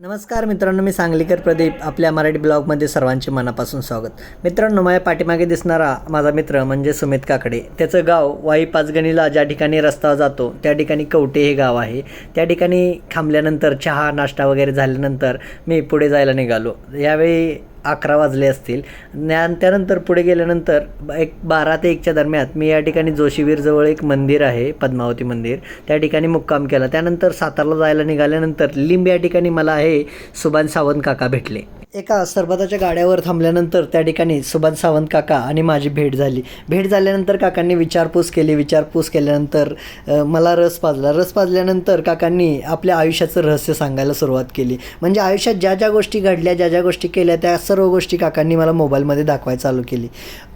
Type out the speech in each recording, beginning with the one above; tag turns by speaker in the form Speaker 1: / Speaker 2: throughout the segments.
Speaker 1: नमस्कार मित्रांनो मी सांगलीकर प्रदीप आपल्या मराठी ब्लॉगमध्ये सर्वांचे मनापासून स्वागत. मित्रांनो माझ्या पाठीमागे दिसणारा माझा मित्र म्हणजे सुमित काकडे. त्याचं गाव वाई पाचगणीला ज्या ठिकाणी रस्ता जातो त्या ठिकाणी कवटे हे गाव आहे. त्या ठिकाणी थांबल्यानंतर चहा नाश्ता वगैरे झाल्यानंतर मी पुढे जायला निघालो. यावेळी अकरा वाजले असतील. ज्ञान त्यानंतर पुढे गेल्यानंतर एक बारा ते एकच्या दरम्यान मी या ठिकाणी जोशीवीरजवळ एक मंदिर आहे पद्मावती मंदिर. त्या ठिकाणी मुक्काम केला. त्यानंतर सातारला जायला निघाल्यानंतर लिंब या ठिकाणी मला हे सुभान सावंत काका भेटले. एका सरबताच्या गाड्यावर थांबल्यानंतर त्या ठिकाणी सुभाष सावंत काका आणि माझी भेट झाली. भेट झाल्यानंतर काकांनी विचारपूस केली. विचारपूस केल्यानंतर मला रस पाजला. रस पाजल्यानंतर काकांनी आपल्या आयुष्याचं रहस्य सांगायला सुरुवात केली. म्हणजे आयुष्यात ज्या ज्या गोष्टी घडल्या ज्या ज्या गोष्टी केल्या त्या सर्व गोष्टी काकांनी मला मोबाईलमध्ये दाखवायला चालू केली.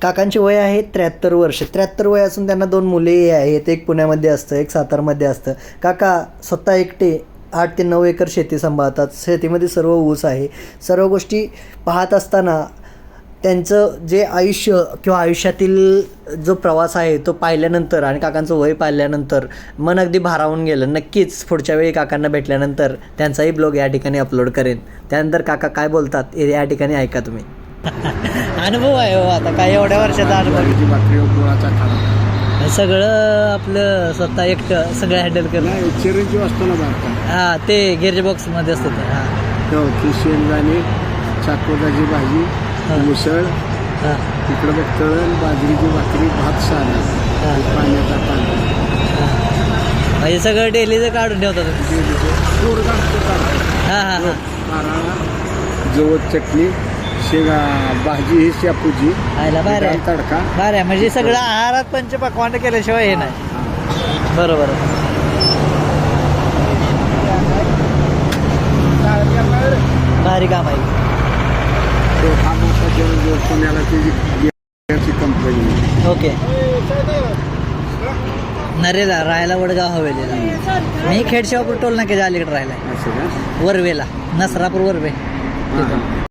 Speaker 1: काकांचे वय आहे त्र्याहत्तर वर्ष. त्र्याहत्तर वय असून त्यांना दोन मुले आहेत. एक पुण्यामध्ये असतं एक सातारमध्ये असतं. काका स्वतः एकटे आठ ते नऊ एकर शेती सांभाळतात. शेतीमध्ये सर्व ऊस आहे. सर्व गोष्टी पाहत असताना त्यांचं जे आयुष्य किंवा आयुष्यातील जो प्रवास आहे तो पाहिल्यानंतर आणि काकांचं वय पाहिल्यानंतर मन अगदी भारावून गेलं. नक्कीच पुढच्या वेळी काकांना भेटल्यानंतर त्यांचाही ब्लॉग या ठिकाणी अपलोड करेन. त्यानंतर काका काय बोलतात हे या ठिकाणी ऐका तुम्ही. अनुभव आहे हो आता. काय एवढ्या वर्षाचा अनुभव. सगळं आपलं स्वतः एकटं सगळं हँडल करणं
Speaker 2: नाही चिरंजीव असतो
Speaker 1: हां ते गिरजे बॉक्समध्ये असतं ते हां.
Speaker 2: हो ती शेंगदाणे चाकोदाची भाजी
Speaker 1: हा.
Speaker 2: मुसळ
Speaker 1: हां.
Speaker 2: इकडं बघ तळण बाजरीची भाकरी भात साधा
Speaker 1: हा.
Speaker 2: पाण्याचा पाणी
Speaker 1: म्हणजे सगळं डेलीचं काढून ठेवतात.
Speaker 2: असतो.
Speaker 1: हां हां हां.
Speaker 2: जवळ चटणी शेंगा भाजी ही शापूची
Speaker 1: खायला बाहेर आहे
Speaker 2: तडका.
Speaker 1: बाहेर आहे. म्हणजे सगळं आहारात पंचपक्वान केल्याशिवाय हे नाही. बरोबर. भारी काम आहे.
Speaker 2: तो हा मोठा जेवण जो पुण्याला त्याची कंपनी
Speaker 1: ओके. नरेला राहायला वडगाव हवेलीला मी खेडशिवापूर टोल नाक्याच्या अलीकडे राहिला
Speaker 2: असं का?
Speaker 1: वरवेला. नसरापूर वरवे.
Speaker 2: हा, हा.